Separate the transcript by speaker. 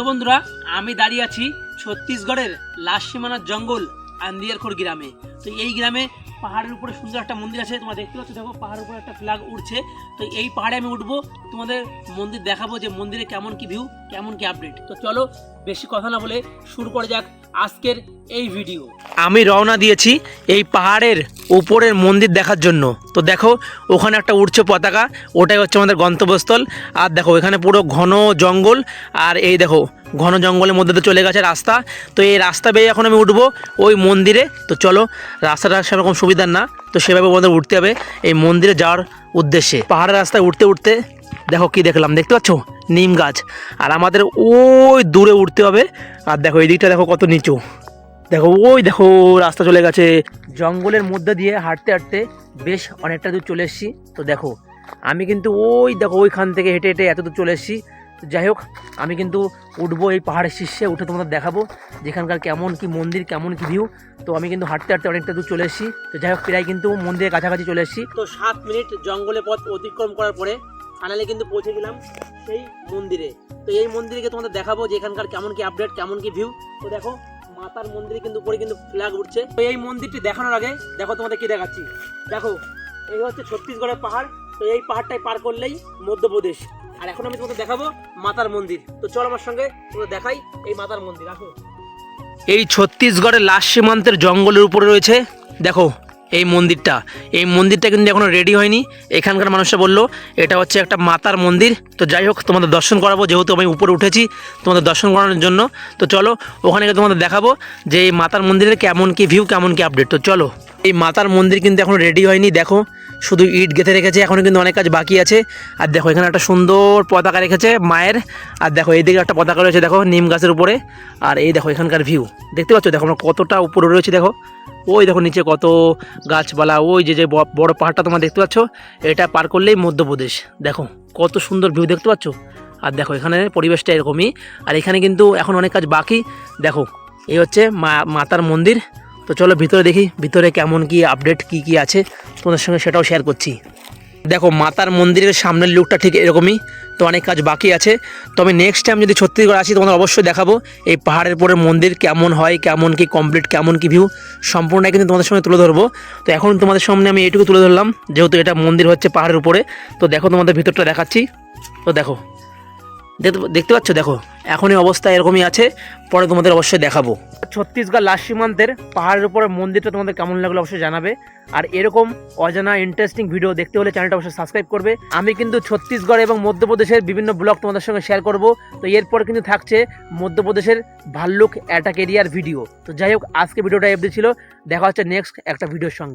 Speaker 1: তো বন্ধুরা, আমি দাঁড়িয়ে আছি ছত্তিশগড়ের লাশ সীমানার জঙ্গল আন্দিয়ারখোর গ্রামে। তো এই গ্রামে পাহাড়ের উপরে সুন্দর একটা মন্দির আছে, তোমরা দেখতে পাচ্ছ, দেখো, পাহাড়ের উপরে একটা ফ্ল্যাগ উঠছে তো এই পাহাড়ে আমি উঠবো, তোমাদের মন্দির দেখাবো যে মন্দিরে কেমন কি ভিউ কেমন কি আপডেট তো চলো, বেশি কথা না বলে শুরু করে যাক। আজকের এই ভিডিও। আমি রওনা দিয়েছি এই পাহাড়ের উপরের মন্দির দেখার জন্য। তো দেখো, ওখানে একটা উড়ছে পতাকা, ওটাই হচ্ছে আমাদের গন্তব্যস্থল। আর দেখো, এখানে পুরো ঘন জঙ্গল, আর এই দেখো, ঘন জঙ্গলের মধ্যে তো চলে গেছে রাস্তা। তো এই রাস্তা বেয়ে এখন আমি উঠবো ওই মন্দিরে। তো চলো, রাস্তাটা সেরকম সুবিধার না, তো সেভাবে আমাদের উঠতে হবে এই মন্দিরে যাওয়ার উদ্দেশ্যে। পাহাড়ের রাস্তায় উঠতে উঠতে দেখো কি দেখলাম, দেখতে পাচ্ছ? নিম গাছ। আর আমাদের ওই দূরে উঠতে হবে। আর দেখো, এই দিকটা দেখো কত নিচু। দেখো, ওই দেখো, রাস্তা চলে গেছে। জঙ্গলের মধ্যে দিয়ে হাঁটতে হাঁটতে বেশ অনেকটা দূর চলে এসেছি। তো দেখো, আমি কিন্তু ওই দেখো, ওইখান থেকে হেঁটে হেঁটে এত দূর চলে এসেছি। যাই হোক, আমি কিন্তু উঠবো এই পাহাড়ের শীর্ষে, উঠে তোমাদের দেখাবো যেখানকার কেমন কি মন্দির, কেমন কি ভিউ তো আমি কিন্তু হাঁটতে হাঁটতে অনেকটা দূর চলে এসেছি। তো যাই হোক, প্রায় কিন্তু মন্দিরের কাছাকাছি চলে এসেছি। তো সাত মিনিট জঙ্গলে পথ অতিক্রম করার পরে ফাইনালি কিন্তু পৌঁছে গেলাম। সেই মন্দিরে। তো এই মন্দিরকে তোমাদের দেখাবো যে এখানকার কেমন কি আপডেট কেমন কি ভিউ তো দেখো, মাতার মন্দিরে কিন্তু উপরে কিন্তু ফ্ল্যাগ উঠছে। তো এই মন্দিরটি দেখানোর আগে, দেখো তোমাদের কি দেখাচ্ছি। দেখো, এই হচ্ছে ছত্তিশগড়ের পাহাড়। তো এই পাহাড়টাই পার করলেই মধ্যপ্রদেশ। আর এখন আমি তোমাদের দেখাবো মাতার মন্দির। তো চলো আমার সঙ্গে তোমরা দেখাই এই মাতার মন্দির। আসো। এই ছত্তিশগড়ের লাশ সীমান্তের জঙ্গলের উপরে রয়েছে। দেখো এই মন্দিরটা। এই মন্দিরটা কিন্তু এখনও রেডি হয়নি। এখানকার মানুষরা বলল, এটা হচ্ছে একটা মাতার মন্দির। তো যাই হোক, তোমাদের দর্শন করাবো, যেহেতু আমি উপরে উঠেছি, তোমাদের দর্শন করানোর জন্য। তো চলো, ওখানে গিয়ে তোমাদের দেখাবো যে এই মাতার মন্দিরের কেমন কি ভিউ কেমন কি আপডেট তো চলো, এই মাতার মন্দির কিন্তু এখনও রেডি হয়নি, দেখো। শুধু ইট গেঁথে রেখেছে, এখনও কিন্তু অনেক কাজ বাকি আছে। আর দেখো, এখানে একটা সুন্দর পতাকা রেখেছে মায়ের। আর দেখো, এইদিকে একটা পতাকা রয়েছে, দেখো, নিম গাছের উপরে। আর এই দেখো, এখানকার ভিউ দেখতে পাচ্ছ? দেখো, আমরা কতটা উপরে রয়েছে, দেখো। ওই দেখো নিচে কত গাছপালা, ওই যে যে বড় পাহাড়টা তোমরা দেখতে পাচ্ছ, এটা পার করলেই মধ্যপ্রদেশ। দেখো, কত সুন্দর ভিউ দেখতে পাচ্ছ? আর দেখো, এখানে পরিবেশটা এরকমই। আর এখানে কিন্তু এখন অনেক কাজ বাকি। দেখো, এই হচ্ছে মা মাতার মন্দির। তো চলো ভিতরে দেখি, ভিতরে কেমন কি আপডেট কি কি আছে। তোমাদের সঙ্গে সেটাও শেয়ার করছি। দেখো, মাতার মন্দিরের সামনের লুকটা ঠিক এরকমই, তো অনেক কাজ বাকি আছে। তো আমি নেক্সট টাইম যদি ছত্তিশগড় আসি, তোমাদের অবশ্যই দেখাবো এই পাহাড়ের পরে মন্দির কেমন হয়, কেমন কি কমপ্লিট কেমন কি ভিউ সম্পূর্ণটাই কিন্তু তোমাদের সামনে তুলে ধরবো। তো এখন তোমাদের সামনে আমি এইটুকু তুলে ধরলাম, যেহেতু এটা মন্দির হচ্ছে পাহাড়ের উপরে। তো দেখো তোমাদের ভিতরটা দেখাচ্ছি। তো দেখো, দেখতে দেখতে পাচ্ছ? দেখো এখনই অবস্থা এরকমই আছে, পরে তোমাদের অবশ্যই দেখাবো। ছত্তিশগড় লাশ সীমান্তের পাহাড়ের উপরে মন্দিরটা তোমাদের কেমন লাগল অবশ্যই জানাবে। আর এরকম অজানা ইন্টারেস্টিং ভিডিও দেখতে হলে চ্যানেলটা অবশ্যই সাবস্ক্রাইব করবে। আমি কিন্তু ছত্তিশগড় এবং মধ্যপ্রদেশের বিভিন্ন ব্লগ তোমাদের সঙ্গে শেয়ার করব। তো এরপর কিন্তু থাকছে মধ্যপ্রদেশের ভাল্লুক অ্যাটাক এরিয়ার ভিডিও তো যাই হোক, আজকে ভিডিওটা এফডি ছিল। দেখা হচ্ছে নেক্সট একটা ভিডিওর সঙ্গে।